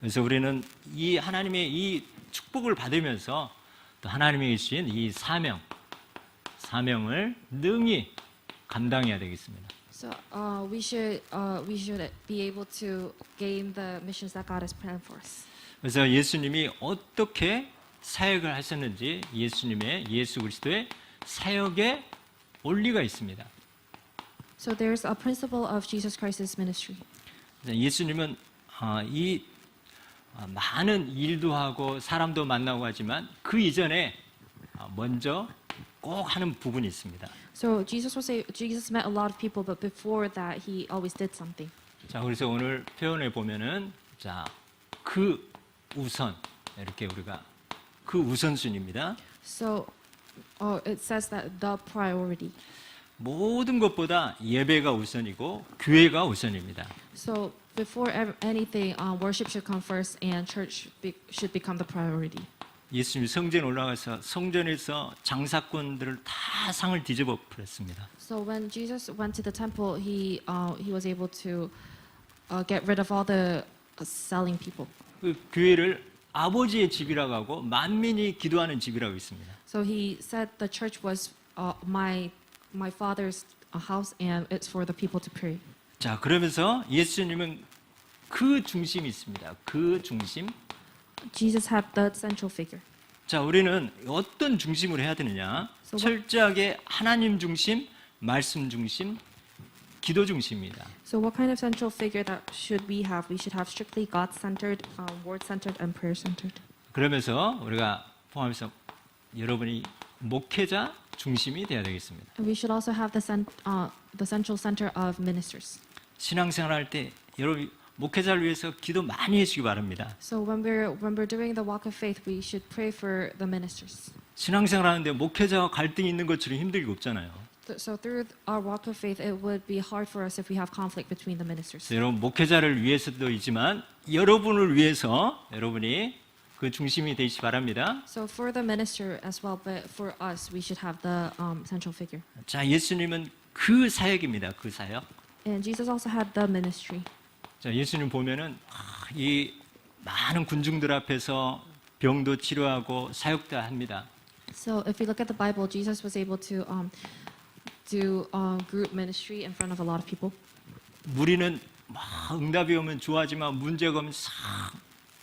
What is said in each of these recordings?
그래서 우리는 이 하나님의 이 축복을 받으면서 또 하나님이 주신 이 사명, 사명을 능히 감당해야 되겠습니다. So uh, we should uh, we should be able to gain the missions that God has planned for us. 그래서 예수님이 어떻게 사역을 하셨는지 예수님의 예수 그리스도의 사역의 원리가 있습니다. So there's a principle of Jesus Christ's ministry. 예수님은 아, 이 아, 많은 일도 하고 사람도 만나고 하지만 그 이전에 아, 먼저 꼭 하는 부분이 있습니다. So Jesus was a, Jesus met a lot of people, but before that, he always did something. 자, 그래서 오늘 표현에 보면은 자, 그 우선 이렇게 우리가 그 우선순위입니다. So oh, it says that the priority. 모든 것보다 예배가 우선이고 교회가 우선입니다. So before anything, uh, worship should come first, and church be, should become the priority. 예수님이 성전 올라가서 성전에서 장사꾼들을 다 상을 뒤집어 버렸습니다. So when Jesus went to the temple, he uh, he was able to uh, get rid of all the uh, selling people. 그 교회를 아버지의 집이라고 하고 만민이 기도하는 집이라고 있습니다. So he said the church was uh, my my father's uh, house, and it's for the people to pray. 자, 그러면서 예수님은 그 중심이 있습니다. 그 중심. Jesus had the central figure. 자, 우리는 어떤 중심으로 해야 되느냐? So what- 철저하게 하나님 중심, 말씀 중심, 기도 중심입니다. So what kind of central figure that should we have? We should have strictly God-centered, uh, word-centered, and prayer-centered. 그러면서 우리가 포함해서 여러분이 목회자 중심이 돼야 되겠습니다. And we should also have the cent- uh, the central center of ministers. 신앙생활 할 때 여러분 목회자를 위해서 기도 많이 해주기 바랍니다. So when we're when we're doing the walk of faith, we should pray for the ministers. 신앙생활 하는데 목회자와 갈등이 있는 것처럼 힘들게 없잖아요. So through our walk of faith, it would be hard for us if we have conflict between the ministers. 여러분 목회자를 위해서도이지만 여러분을 위해서 여러분이 그 중심이 되시기 바랍니다. So for the minister as well, but for us, we should have the um, central figure. 자, 예수님은 그 사역입니다. 그 사역. And Jesus also had the ministry. 자, 예수님 보면은 아, 이 많은 군중들 앞에서 병도 치료하고 사역도 합니다. So if we look at the Bible, Jesus was able to um, do uh, group ministry in front of a lot of people. 무리는 막 응답이 오면 좋아하지만 문제가 오면 싹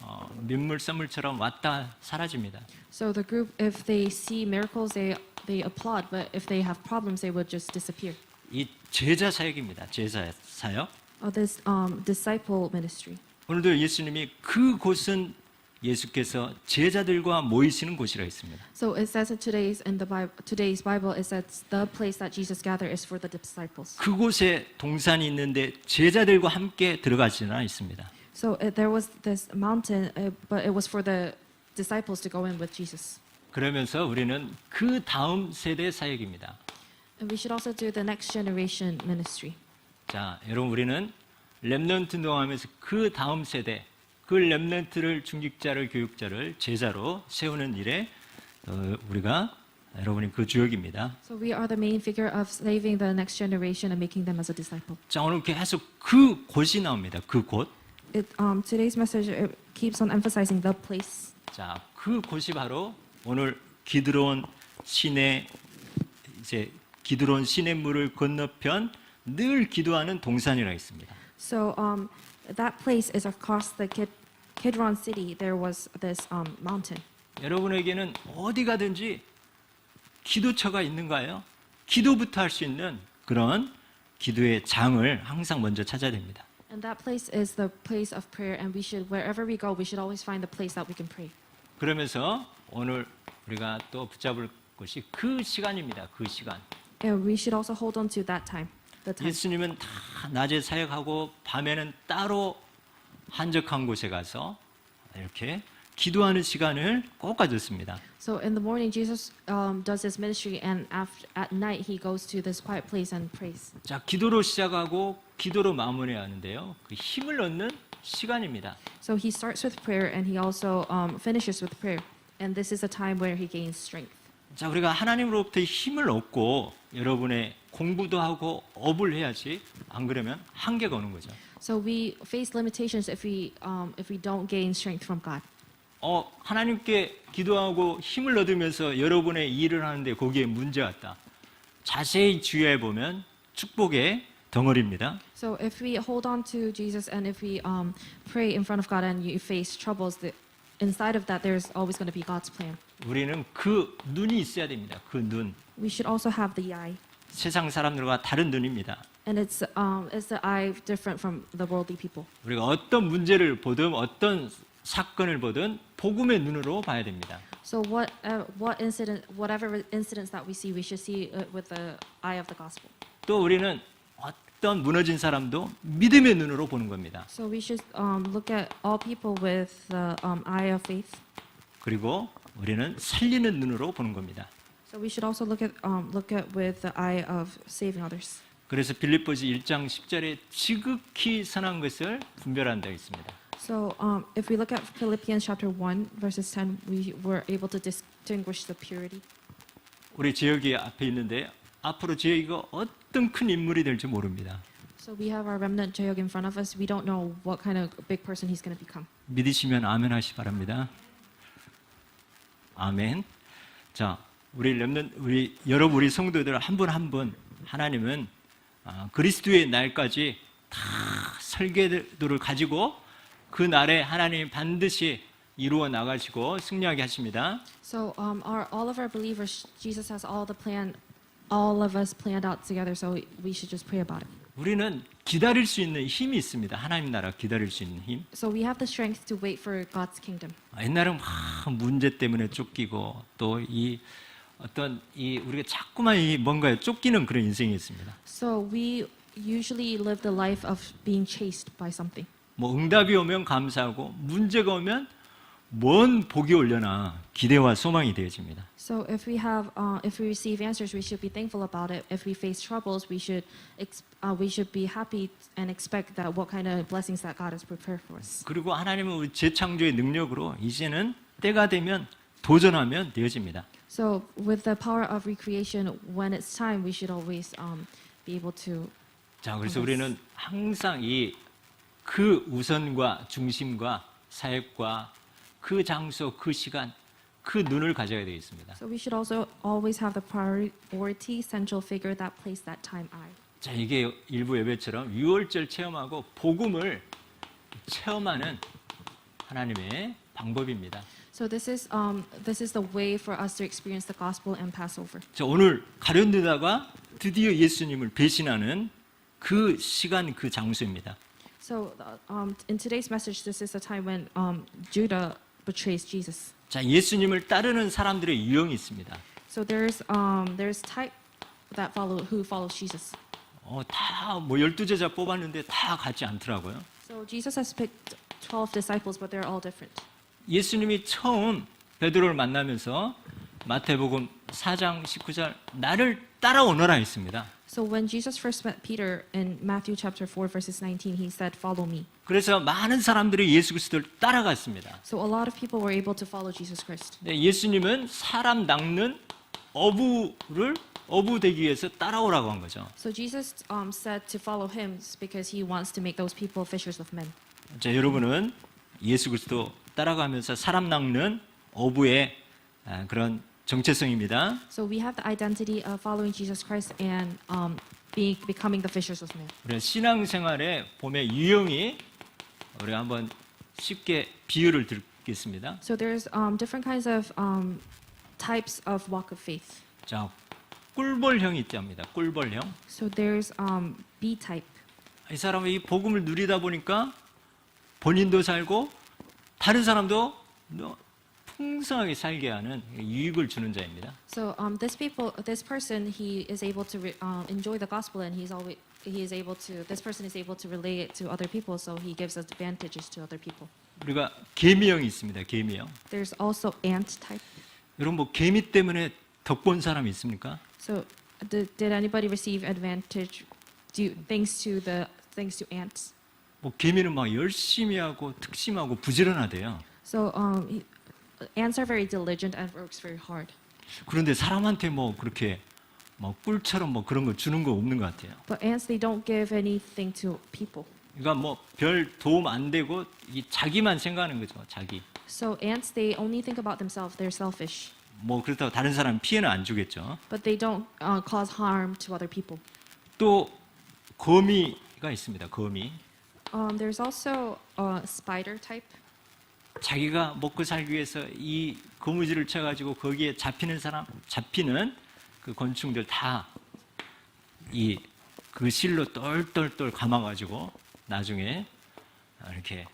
어, 민물 썰물처럼 왔다 사라집니다. So the group, if they see miracles, they they applaud, but if they have problems, they would just disappear. 이 제자 사역입니다. 제자 사역. Uh, this um, disciple ministry. 오늘도 예수님이 그 곳은 예수께서 제자들과 모이시는 곳이라 했습니다. So it says in today's in the Bible, today's Bible, it says the place that Jesus gathered is for the disciples. 그곳에 동산이 있는데 제자들과 함께 들어가지는 않습니다. So it, there was this mountain, uh, but it was for the disciples to go in with Jesus. 그러면서 우리는 그 다음 세대 사역입니다. And we should also do the next generation ministry. 자, 여러분 우리는 렘넌트 운동하면서 그 다음 세대, 그 렘넌트를 중직자를 교육자를 제자로 세우는 일에 어, 우리가 여러분이 그 주역입니다. So we are the main figure of saving the next generation and making them as a disciple. 자, 오늘 계속 그 곳이 나옵니다. 그 곳. It, um, today's message it keeps on emphasizing the place. 자, 그 곳이 바로 오늘 기드론 시내 이제 기드론 시냇물을 건너편 늘 기도하는 동산이라 있습니다. So um, that place is across the Kid- Kidron city. There was this um, mountain. 여러분에게는 어디 가든지 기도처가 있는가요? 기도부터 할 수 있는 그런 기도의 장을 항상 먼저 찾아야 됩니다. And that place is the place of prayer. And we should, wherever we go, we should always find the place that we can pray. 그러면서 오늘 우리가 또 붙잡을 것이 그 시간입니다. 그 시간. And we should also hold on to that time. 예수님은 다 낮에 사역하고 밤에는 따로 한적한 곳에 가서 이렇게 기도하는 시간을 꼭 가졌습니다. So in the morning, Jesus um, does his ministry, and after, at night, he goes to this quiet place and prays. 자, 기도로 시작하고 기도로 마무리해야 하는데요. 그 힘을 얻는 시간입니다. So he starts with prayer, and he also um, finishes with prayer. And this is a time where he gains strength. 자, 우리가 하나님으로부터 힘을 얻고 여러분의 공부도 하고 업을 해야지 안 그러면 한계가 오는 거죠. So we face limitations if we um, if we don't gain strength from God. 어, 하나님께 기도하고 힘을 얻으면서 여러분의 일을 하는데 거기에 문제가 있다. 자세히 주의해 보면 축복의 덩어리입니다. So if we hold on to Jesus and if we um, pray in front of God and you face troubles, the, inside of that there's always going to be God's plan. 우리는 그 눈이 있어야 됩니다. 그 눈. We should also have the eye, 세상 사람들과 다른 눈입니다. and it's um, is the eye different from the worldly people. 우리가 어떤 문제를 보든 어떤 사건을 보든 복음의 눈으로 봐야 됩니다. So what uh, what incident, whatever incidents that we see, we should see it with the eye of the gospel. 또 우리는 어떤 무너진 사람도 믿음의 눈으로 보는 겁니다. So we should um, look at all people with the um, eye of faith. 그리고 우리는 살리는 눈으로 보는 겁니다. So we should also look at um, look at with the eye of saving others. 그래서 빌립보서 1장 10절에 지극히 선한 것을 분별한다 있습니다. So um, if we look at Philippians chapter one verses ten, we were able to distinguish the purity. 우리 지역이 앞에 있는데 앞으로 지역이가 어떤 큰 인물이 될지 모릅니다. So we have our remnant Jayog in front of us. We don't know what kind of big person he's going to become. 믿으시면 아멘 하시 바랍니다. 아멘. 자, 우리 렘넌 우리 여러분 우리 성도들 한 분 한 분 하나님은 아, 그리스도의 날까지 다 설계도를 가지고 그 날에 하나님 반드시 이루어 나가시고 승리하게 하십니다. So um, our, all of our believers, Jesus has all the plan, all of us planned out together. So we should just pray about it. 우리는 기다릴 수 있는 힘이 있습니다. 하나님 나라 기다릴 수 있는 힘. So we have the strength to wait for God's kingdom. 아, 옛날은 막 문제 때문에 쫓기고 또 이 어떤 이 우리가 자꾸만 이 뭔가에 쫓기는 그런 인생이었습니다. So we usually live the life of being chased by something. 뭐 응답이 오면 감사하고 문제가 오면 뭔 복이 올려나 기대와 소망이 되어집니다. So if we have, uh, if we receive answers, we should be thankful about it. If we face troubles, we should, ex- uh, we should be happy and expect that what kind of blessings that God has prepared for us. 그리고 하나님은 우리 재창조의 능력으로 이제는 때가 되면 도전하면 되어집니다. So with the power of recreation, when it's time, we should always um, be able to. 자, 그래서 아, 우리는 항상 이 그 우선과 중심과 사역과 그 장소, 그 시간, 그 눈을 가져야 되겠습니다. So we should also always have the priority, central figure, that place, that time, I. 자, 이게 일부 예배처럼 유월절 체험하고 복음을 체험하는 하나님의 방법입니다. So this is um, this is the way for us to experience the gospel and Passover. 자, 오늘 가련드다가 드디어 예수님을 배신하는 그 시간, 그 장소입니다. So uh, um, in today's message, this is the time when um, Judah betrays Jesus. 자, 예수님을 따르는 사람들의 유형이 있습니다. So there's um, there's type that follow who follows Jesus. 어, 다뭐 열두 제자 뽑았는데 다 같지 않더라고요. So Jesus has picked 12 disciples, but they're all different. 예수님이 처음 베드로를 만나면서 마태복음 4장 19절 나를 따라오너라 했습니다. So when Jesus first met Peter in Matthew chapter 4 verses 19, he said, "Follow me." 그래서 많은 사람들이 예수 그리스도를 따라갔습니다. So a lot of people were able to follow Jesus Christ. 네, 예수님은 사람 낚는 어부를 어부 되기 위해서 따라오라고 한 거죠. So Jesus um, said to follow him because he wants to make those people fishers of men. 자, 여러분은 예수 그리스도 따라가면서 사람 낚는 어부의 아, 그런 정체성입니다. So we have the identity of following Jesus Christ and um, being becoming the fishers of men. 우리 신앙생활에 보면 유형이 우리가 한번 쉽게 비유를 드리겠습니다. So there's um, different kinds of um, types of walk of faith. 자, 꿀벌형이 있답니다. 꿀벌형. So there's um, B type. 이 사람은 이 복음을 누리다 보니까 본인도 살고 다른 사람도 너- 풍성하게 살게 하는 유익을 주는 자입니다. So um, this people, this person, he is able to re- um, enjoy the gospel, and he's always he is able to. This person is able to relay it to other people, so he gives advantages to other people. 우리가 개미형이 있습니다. 개미형. There's also ant type. 여러분 뭐 개미 때문에 덕본 사람이 있습니까? So did, did anybody receive advantage due, thanks to the thanks to ants? 뭐 개미는 막 열심히 하고 특심하고 부지런하대요. So um, he, ants are very diligent and works very hard. 그런데 사람한테 뭐 그렇게 뭐 꿀처럼 뭐 그런 거 주는 거 없는 것 같아요. But ants, they don't give anything to people. 그러니까 뭐 별 도움 안 되고 이 자기만 생각하는 거죠. 자기. So ants, they only think about themselves. They're selfish, 뭐 그렇다고 다른 사람 피해는 안 주겠죠. but they don't uh, cause harm to other people. 또 거미가 있습니다. 거미. Um, there's also a spider type. 자기가 먹고 살기 위해서 이 거무줄을 쳐가지고 거기에 잡히는 사람, 잡히는 그 곤충들 다 이 그 실로 똘똘똘 감아가지고 나중에 이렇게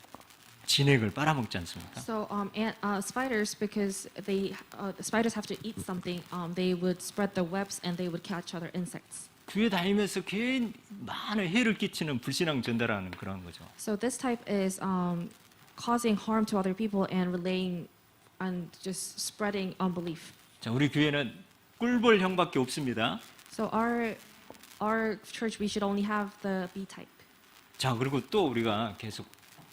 진액을 빨아먹지 않습니까? So um, ant, uh, spiders, because they uh, the spiders have to eat something, um, they would spread their webs and they would catch other insects. 교회 다니면서 괜히 많은 해를 끼치는 불신앙 전달하는 그런 거죠. So this type is um, causing harm to other people and relaying and just spreading unbelief. 자, 우리 교회는 꿀벌 형밖에 없습니다. So our our church we should only have the B type. 자, 그리고 또 우리가 계속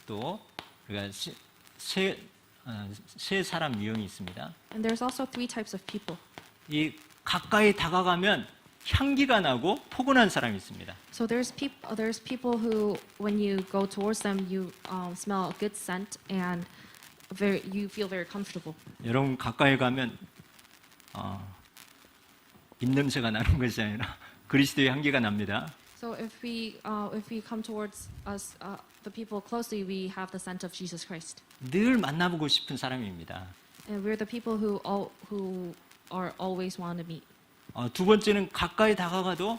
또 우리가 세, 세, 어, 세 사람 유형이 있습니다. And there's also three types of people. 이 가까이 다가가면 향기가 나고 포근한 사람이 있습니다. So there's people there's people who when you go towards them you um, smell a good scent and very you feel very comfortable. 여러분 가까이 가면 어, 입냄새가 나는 것이 아니라 그리스도의 향기가 납니다. So if we uh, if we come towards us uh, the people closely we have the scent of Jesus Christ. 늘 만나보고 싶은 사람입니다. And we're the people who all who are always want to meet. 어, 두 번째는 가까이 다가가도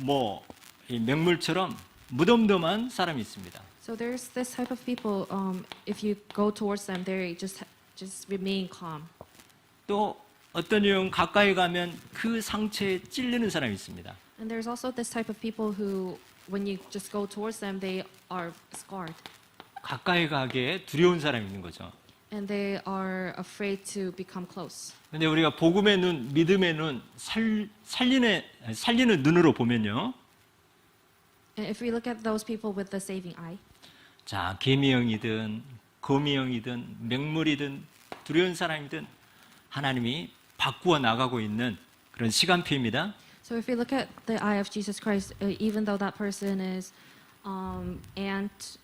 뭐이 맹물처럼 무덤덤한 사람이 있습니다. So there's this type of people. Um, if you go towards them, they just just remain calm. 또 어떤 유형 가까이 가면 그 상처에 찔리는 사람이 있습니다. And there's also this type of people who, when you just go towards them, they are scarred 가까이 가기에 두려운 사람이 있는 거죠. and they are afraid to become close. 근데 우리가 복음의 눈, 믿음의 눈, 살, 살리는, 살리는 눈으로 보면요. And if we look at those people with the saving eye, 자, 개미형이든, 거미형이든, 맹물이든, 두려운 사람이든 하나님이 바꾸어 나가고 있는 그런 시간표입니다. so if we look at the eye of Jesus Christ, uh, even though that person is um, ant,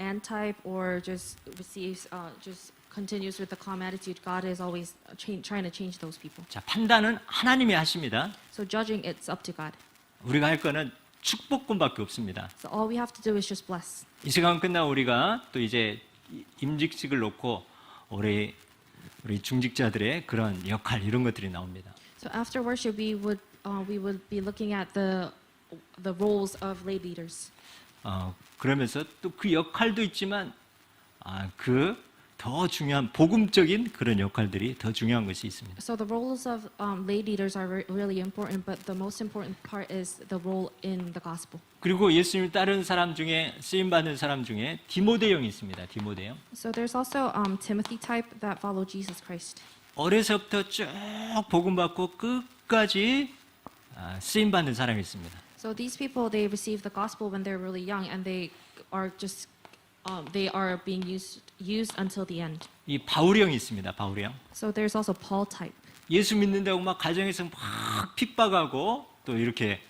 ant type or just receives, uh, just continues with the calm attitude, God is always uh, cha- trying to change those people. 자, 판단은 하나님이 하십니다. So judging, it's up to God. 우리가 할 거는 축복권밖에 없습니다. So all we have to do is just bless. 이 시간 끝나고 우리가 또 이제 임직식을 놓고 우리 우리 중직자들의 그런 역할 이런 것들이 나옵니다. So after worship, we would uh, we would be looking at the the roles of lay leaders. 어, 그러면서 또 그 역할도 있지만 아, 그 더 중요한 복음적인 그런 역할들이 더 중요한 것이 있습니다. So the roles of um, lay leaders are re- really important, but the most important part is the role in the gospel. 그리고 예수님 따른 사람 중에 쓰임 받는 사람 중에 디모데형이 있습니다. 디모데형. So there's also um, Timothy type that follow Jesus Christ. 어려서부터 쭉 복음 받고 끝까지 아, 쓰임 받는 사람이 있습니다. So these people they receive the gospel when they're really young, and they are just um, they are being used used until the end. 이 바울형이 있습니다. 바울형. So there's also Paul type. 예수 믿는다고 막 가정에서 막 핍박하고 또 이렇게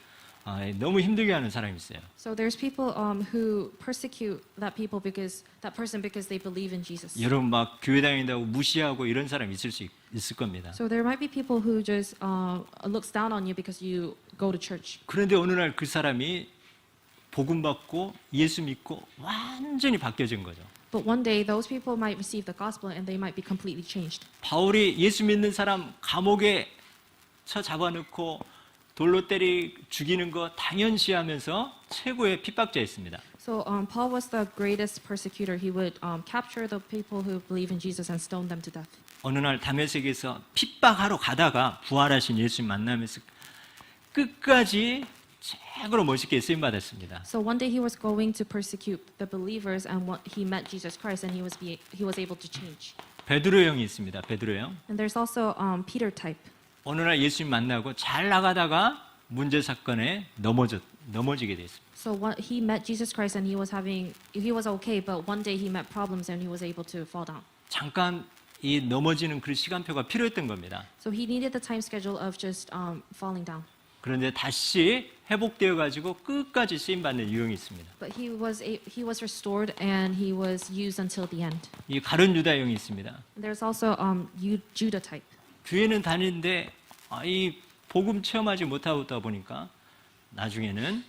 아, 너무 힘들게 하는 사람이 있어요. So there's people um, who persecute that people because that person because they believe in Jesus. 여러분 막 교회 다닌다고 무시하고 이런 사람 있을 수 있, 있을 겁니다. So there might be people who just uh, looks down on you because you go to church. 그런데 어느 날 그 사람이 복음 받고 예수 믿고 완전히 바뀌어진 거죠. But one day those people might receive the gospel and they might be completely changed. 바울이 예수 믿는 사람 감옥에 쳐 잡아놓고 돌로 때리 죽이는 거 당연시하면서 최고의 핍박자였습니다. So um, Paul was the greatest persecutor. He would um, capture the people who believe in Jesus and stone them to death. 어느 날 다메섹에서 핍박하러 가다가 부활하신 예수 만나면서 끝까지 최고로 멋있게 쓰임 받았습니다. So one day he was going to persecute the believers, and what, he met Jesus Christ, and he was be, he was able to change. 베드로 형이 있습니다. 베드로 형. And there's also um, Peter type. 어느 날 예수님 만나고 잘 나가다가 문제 사건에 넘어졌 넘어지게 됐습니다. So what, he met Jesus Christ, and he was having he was okay, but one day he met problems, and he was able to fall down. 잠깐 이 넘어지는 그 시간표가 필요했던 겁니다. So he needed the time schedule of just um, falling down. 그런데 다시 회복되어 가지고 끝까지 쓰임 받는 유형이 있습니다. But he was a, he was restored and he was used until the end. 이 가룟 유다형이 있습니다. There's also um, Ju- Judah type. 교회는 다니는데 아, 이 복음 체험하지 못하고 있다 보니까 나중에는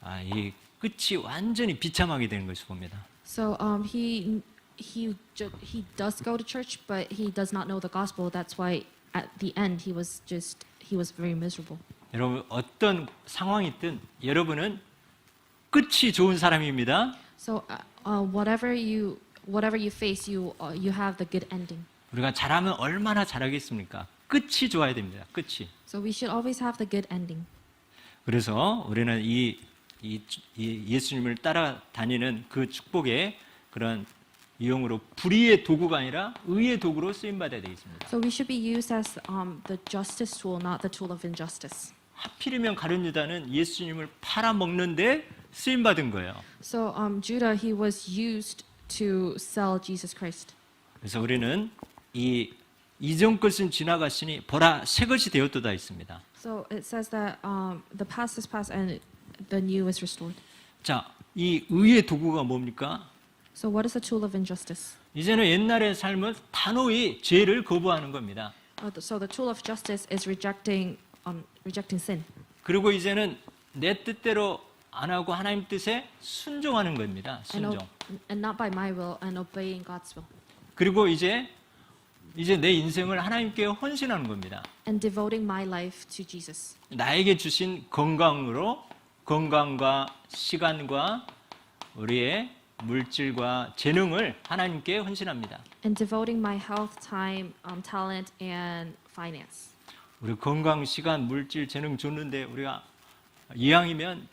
아, 이 끝이 완전히 비참하게 되는 것을 봅니다. So um, he he he does go to church, but he does not know the gospel. That's why at the end he was just he was very miserable. 여러분 어떤 상황이든 여러분은 끝이 좋은 사람입니다. So uh, uh, whatever you whatever you face, you uh, you have the good ending. 우리가 잘하면 얼마나 잘하겠습니까? 끝이 좋아야 됩니다. 끝이. So we should always have the good ending. 그래서 우리는 이, 이, 이 예수님을 따라다니는 그 축복의 그런 유형으로 불의의 도구가 아니라 의의 도구로 쓰임 받아야 되겠습니다. So we should be used as um, the justice tool, not the tool of injustice. 하필이면 가룟 유다는 예수님을 팔아먹는데 쓰임 받은 거예요. So um, Judah, he was used to sell Jesus Christ. 그래서 우리는 이 이전 것은 지나갔으니 보라 새 것이 되었도다 있습니다. So it says that um, the past is past and the new is restored. 자, 이 의의 도구가 뭡니까? So what is the tool of injustice? 이제는 옛날의 삶은 단호히 죄를 거부하는 겁니다. Uh, so the tool of justice is rejecting um, rejecting sin. 그리고 이제는 내 뜻대로 안 하고 하나님 뜻에 순종하는 겁니다. And, 순종. and not by my will and obeying God's will. 그리고 이제 이제 내 인생을 하나님께 헌신하는 겁니다. And devoting my life to Jesus. 나에게 주신 건강으로 건강과 시간과 우리의 물질과 재능을 하나님께 헌신합니다. And devoting my health, time, um, talent, and finance. 우리 건강, 시간, 물질, 재능 줬는데 우리가 이왕이면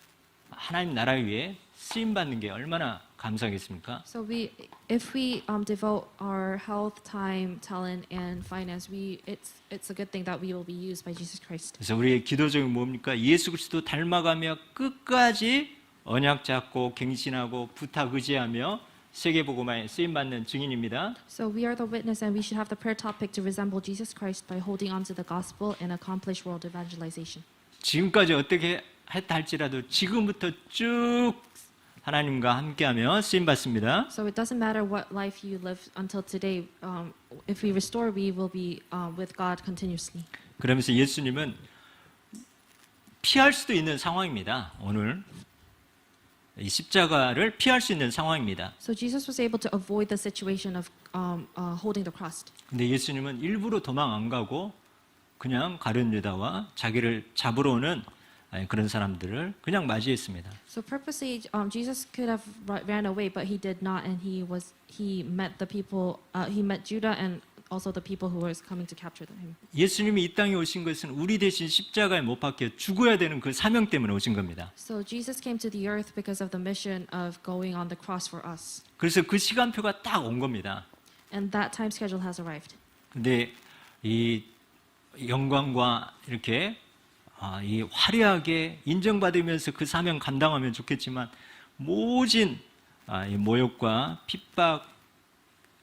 하나님 나라 위에 쓰임 받는 게 얼마나 감사하겠습니까? So we, if we um, devote our health, time, talent, and finance, we it's it's a good thing that we will be used by Jesus Christ. 그래서 우리의 기도적인 뭡니까? 예수 그리스도 닮아가며 끝까지 언약 잡고 갱신하고 부탁 의지하며 세계복음화에 쓰임 받는 증인입니다. So we are the witness, and we should have the prayer topic to resemble Jesus Christ by holding on to the gospel and accomplish world evangelization. 지금까지 어떻게 했다 할지라도 지금부터 쭉 하나님과 함께하며 쓰임 받습니다. So it doesn't matter what life you live until today. Um, if we restore, we will be um, with God continuously. 그러면서 예수님은 피할 수도 있는 상황입니다. 오늘 이 십자가를 피할 수 있는 상황입니다. So Jesus was able to avoid the situation of um, uh, holding the cross. 근데 예수님은 일부러 도망 안 가고 그냥 가룟 유다와 자기를 잡으러 오는 그런 사람들을 그냥 맞이했습니다. So purposely, um, Jesus could have ran away, but he did not, and he was he met the people. Uh, he met Judah and also the people who was coming to capture him. 예수님이 이 땅에 오신 것은 우리 대신 십자가에 못 박혀 죽어야 되는 그 사명 때문에 오신 겁니다. So Jesus came to the earth because of the mission of going on the cross for us, 그래서 그 시간표가 딱 온 겁니다. and that time schedule has arrived. 근데 이 영광과 이렇게 아, 이 화려하게 인정받으면서 그 사명 감당하면 좋겠지만 모진 아, 이 모욕과 핍박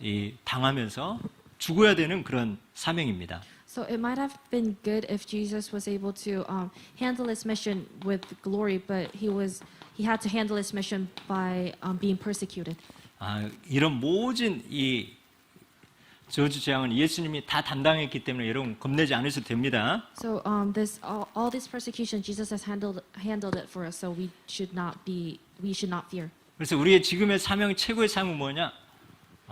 이 당하면서 죽어야 되는 그런 사명입니다. So it might have been good if Jesus was able to um, handle his mission with glory, but he was he had to handle his mission by um, being persecuted. 아, 이런 모진 이 저주 재앙은 예수님이 다 담당했기 때문에 여러분 겁내지 않으셔도 됩니다. So um, this all, all this persecution, Jesus has handled handled it for us. So we should not be we should not fear. 그래서 우리의 지금의 사명 최고의 사명은 뭐냐?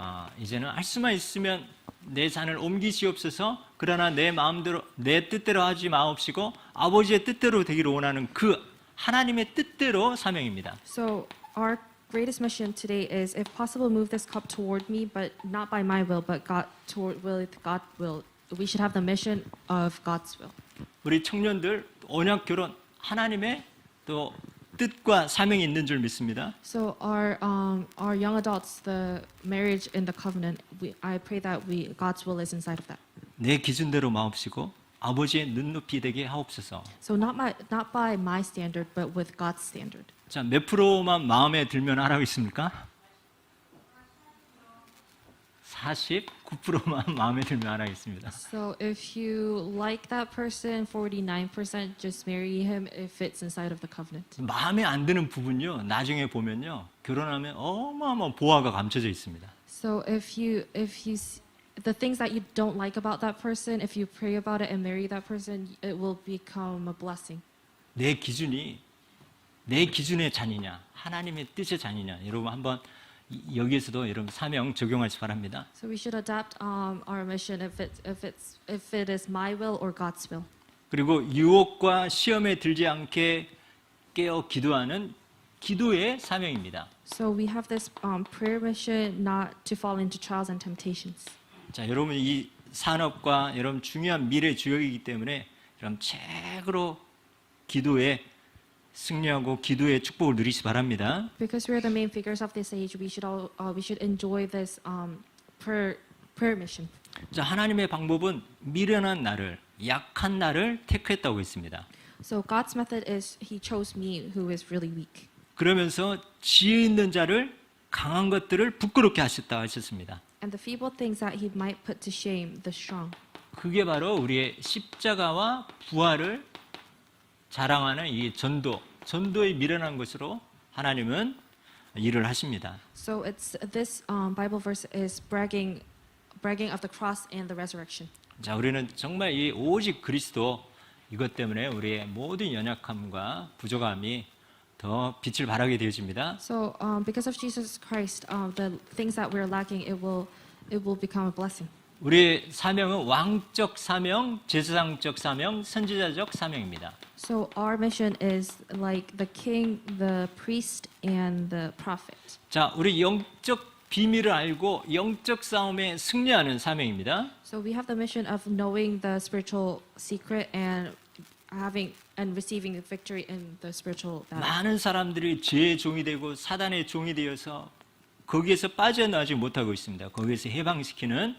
아, 이제는 할 수만 있으면 내 산을 옮기시옵소서. 그러나 내 마음대로 내 뜻대로 하지 마옵시고 아버지의 뜻대로 되기를 원하는 그 하나님의 뜻대로 사명입니다. So our greatest mission today is, if possible, move this cup toward me, but not by my will, but God toward will God will. We should have the mission of God's will. 우리 청년들 언약 결혼 하나님의 또 뜻과 사명이 있는 줄 믿습니다. So our um, our young adults, the marriage in the covenant, we, I pray that we God's will is inside of that. 내 기준대로 마옵시고 아버지의 눈높이 되게 하옵소서. So not my not by my standard, but with God's standard. 자, 몇 프로만 마음에 들면 하라고 있습니까? 49%만 마음에 들면 안 하겠습니다. So if you like that person, 49% just marry him if it's inside of the covenant. 마음에 안 드는 부분요. 나중에 보면요. 결혼하면 어마어마한 보화가 감춰져 있습니다. So if you if you s- the things that you don't like about that person, if you pray about it and marry that person, it will become a blessing. 내 기준이 내 기준의 잔이냐, 하나님의 뜻의 잔이냐. 여러분 한번 이- 여기에서도 여러분 사명 적용하시 바랍니다. So we should adapt um, our mission if it if it's if it is my will or God's will. 그리고 유혹과 시험에 들지 않게 깨어 기도하는 기도의 사명입니다. So we have this um, prayer mission not to fall into trials and temptations. 자, 여러분 이 산업과 여러분 중요한 미래 주역이기 때문에 여러분 최고로 기도에 승리하고 기도의 축복을 누리시 바랍니다. Because we're the main figures of this age, we should all uh, we should enjoy this um, prayer prayer mission. 자, 하나님의 방법은 미련한 나를 약한 나를 택했다고 했습니다. So God's method is He chose me, who is really weak. 그러면서 지혜 있는 자를 강한 것들을 부끄럽게 하셨다 하셨습니다. And the feeble things that he might put to shame, the strong. 그게 바로 우리의 십자가와 부활을 자랑하는 이 전도, 전도의 미련한 것으로 하나님은 일을 하십니다. So it's this um, Bible verse is bragging, bragging of the cross and the resurrection. 자, 우리는 정말 이 오직 그리스도 이것 때문에 우리의 모든 연약함과 부족함이 더 빛을 발하게 되어집니다. So um, because of Jesus Christ, um, the things that we're lacking, it will, it will become a blessing. 우리의 사명은 왕적 사명, 제사장적 사명, 선지자적 사명입니다. So our mission is like the king, the priest, and the prophet. 자, 우리 영적 비밀을 알고 영적 싸움에 승리하는 사명입니다. So we have the mission of knowing the spiritual secret and having and receiving the victory in the spiritual battle. 많은 사람들이 죄의 종이 되고 사단의 종이 되어서 거기에서 빠져나오지 못하고 있습니다. 거기에서 해방시키는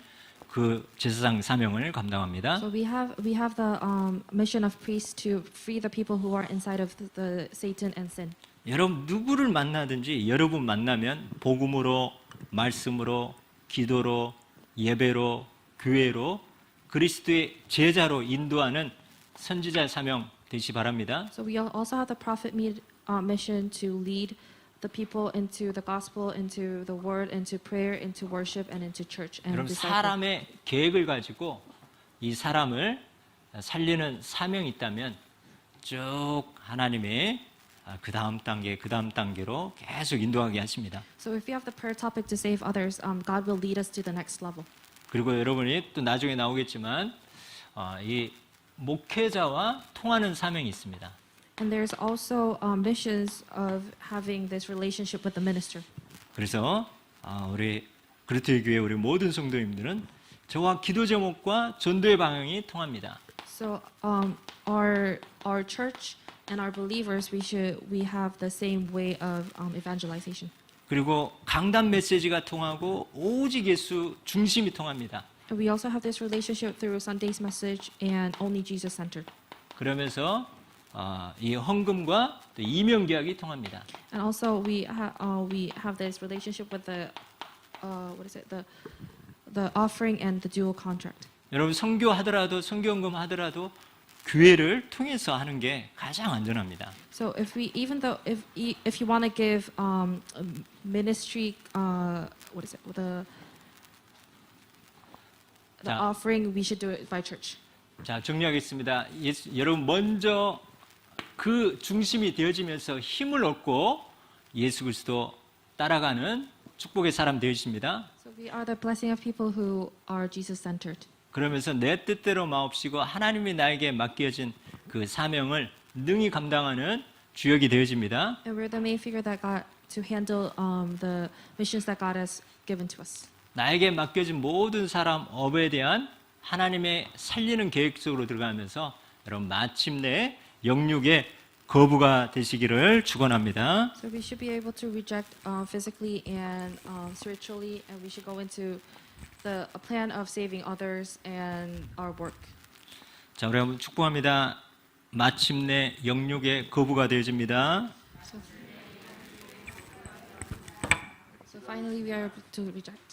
그 제사장 사명을 감당합니다. So we have we have the um, mission of priests to free the people who are inside of the, the Satan and sin. 여러분 누구를 만나든지 여러분 만나면 복음으로 말씀으로 기도로 예배로 교회로 그리스도의 제자로 인도하는 선지자 사명 되시 바랍니다. So we al- also have the prophet me- uh, mission to lead the people into the gospel, into the word, into prayer, into worship, and into church and 여러분 disciple. 사람의 계획을 가지고 이 사람을 살리는 사명이 있다면 쭉 하나님의 그 다음 단계, 그 다음 단계로 계속 인도하게 하십니다. So if we have the prayer topic to save others, um, God will lead us to the next level. 그리고 여러분이 또 나중에 나오겠지만 어, 이 목회자와 통하는 사명이 있습니다. And there's also um, missions of having this relationship with the minister. 그래서 아, 우리 그리스도의 교회 우리 모든 성도님들은 저와 기도 제목과 전도의 방향이 통합니다. So um, our our church and our believers, we should we have the same way of um, evangelization. 그리고 강단 메시지가 통하고 오직 예수 중심이 통합니다. And we also have this relationship through Sunday's message and only Jesus centered. 그러면서 아, 이 헌금과 또 이명 계약이 통합니다. And also we ha- uh, we have this relationship with the uh, what is it the the offering and the dual contract. 여러분 선교하더라도 선교헌금 하더라도 교회를 통해서 하는 게 가장 안전합니다. So if we even though if e- if you want to give um, um, ministry uh, what is it the the 자. offering we should do it by church. 자, 정리하겠습니다. 예수, 여러분 먼저 그 중심이 되어지면서 힘을 얻고 예수 그리스도 따라가는 축복의 사람 되십니다. So we are the blessing of people who are Jesus centered. 그러면서 내 뜻대로 마옵시고 하나님이 나에게 맡겨진 그 사명을 능히 감당하는 주역이 되어집니다. And we're the main figure that got to handle um, the missions that God has given to us. 나에게 맡겨진 모든 사람 업에 대한 하나님의 살리는 계획 속으로 들어가면서 여러분 마침내 영육의 거부가 되시기를 축원합니다. So we should be able to reject uh, physically and um, spiritually, and we should go into the a plan of saving others and our work. 자, 우리 한번 축복합니다. 마침내 영육의 거부가 되어집니다. So, so finally, we are able to reject.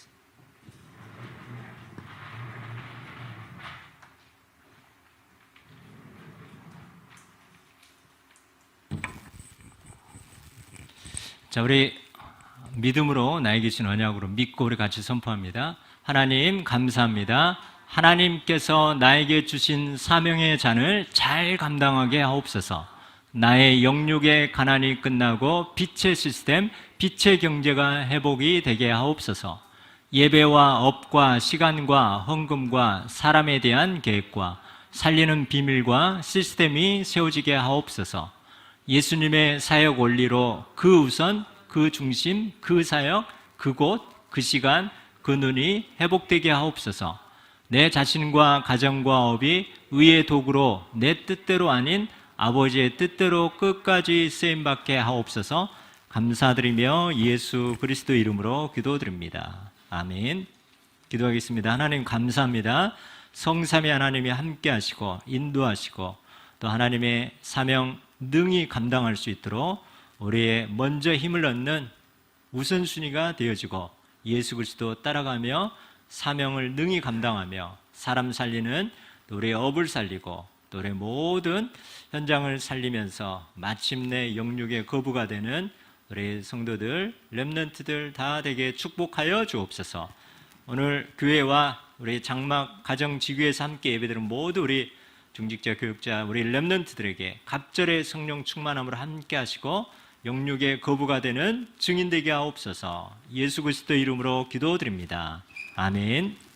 자, 우리 믿음으로 나에게 주신 언약으로 믿고 우리 같이 선포합니다. 하나님 감사합니다. 하나님께서 나에게 주신 사명의 잔을 잘 감당하게 하옵소서. 나의 영육의 가난이 끝나고 빛의 시스템, 빛의 경제가 회복이 되게 하옵소서. 예배와 업과 시간과 헌금과 사람에 대한 계획과 살리는 비밀과 시스템이 세워지게 하옵소서. 예수님의 사역 원리로 그 우선, 그 중심, 그 사역, 그곳, 그 시간, 그 눈이 회복되게 하옵소서. 내 자신과 가정과 업이 의의 도구로 내 뜻대로 아닌 아버지의 뜻대로 끝까지 쓰임 받게 하옵소서. 감사드리며 예수 그리스도 이름으로 기도드립니다. 아멘. 기도하겠습니다. 하나님 감사합니다. 성삼위 하나님이 함께 하시고 인도하시고 또 하나님의 사명 능히 감당할 수 있도록 우리의 먼저 힘을 얻는 우선순위가 되어지고 예수 그리스도 따라가며 사명을 능히 감당하며 사람 살리는 또 우리의 업을 살리고 또 우리의 모든 현장을 살리면서 마침내 영육의 거부가 되는 우리 성도들, 렘넌트들 다 되게 축복하여 주옵소서. 오늘 교회와 우리 장막 가정 지구에서 함께 예배드린 모두 우리 중직자 교육자 우리 렘넌트들에게 갑절의 성령 충만함으로 함께 하시고 영육의 거부가 되는 증인 되게 하옵소서. 예수 그리스도 이름으로 기도드립니다. 아멘.